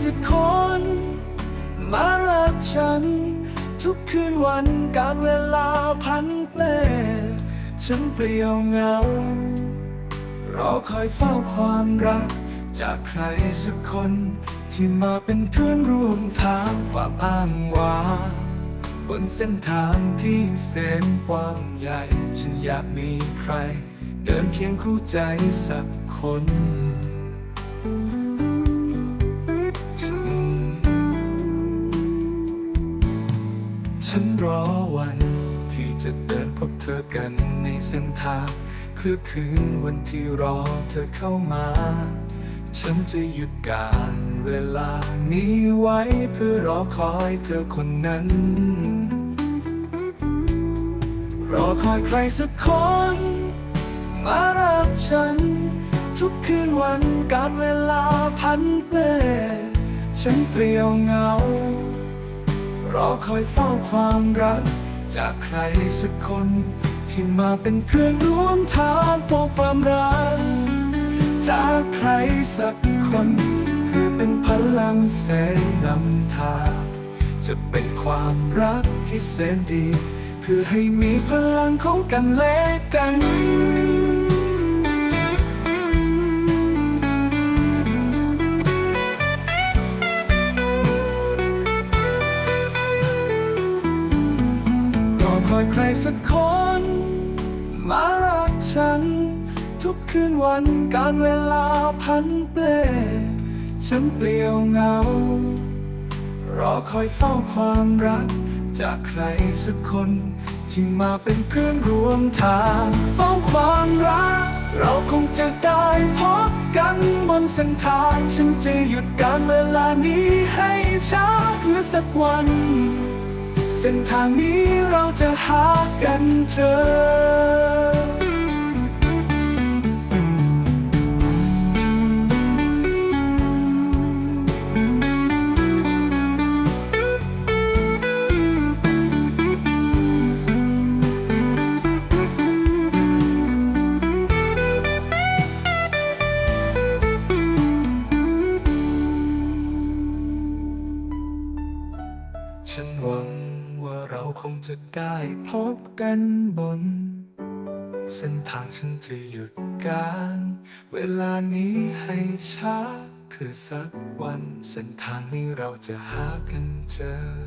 สักคน มารักฉัน ทุกคืนวันการเวลาพันเปลฉันเปลี่ยวเหงารอคอยเฝ้าความรัก จากใครสักคน ที่มาเป็นเพื่อนร่วมทางความอ้างว้างบนเส้นทางที่แสนกว้างใหญ่ ฉันอยากมีใคร เดินเคียงคู่ใจสักคน รอวัน ที่จะเดินพบเธอกันในเส้นทางคือคืนวันที่รอเธอเข้ามา ฉันจะหยุดการเวลานี้ไว้เพื่อรอคอยเธอคนนั้น รอคอยใครสักคน มารักฉัน ทุกคืนวันการเวลาพันเปฉันเปลี่ยวเหงา รอคอยเฝ้าความรัก จากใครสักคน ที่มาเป็นเพื่อนร่วมทางพบความรัก จากใครสักคนคือเป็นพลังแสงนำทางจะเป็นความรักที่แสนดี เพื่อให้มีพลังของกันและกัน อยใครสักคน มารักฉัน ทุกคืนวันการเวลาพันเปลฉันเปลี่ยวเหงา รอคอยเฝ้าความรัก จากใครสักคน ที่มาเป็นเพื่อนร่วมทางเฝ้าความรัก เราคงจะได้พบกันบนเส้นทาง ฉันจะหยุดการเวลานี้ให้ช้าเพื่อสักวัน เส้นทางนี้เราจะหากันเจอ ว่าเราคงจะได้พบกันบน เส้นทางฉันจะหยุดการ เวลานี้ให้ช้า คือสักวัน เส้นทางนี้เราจะหากันเจอ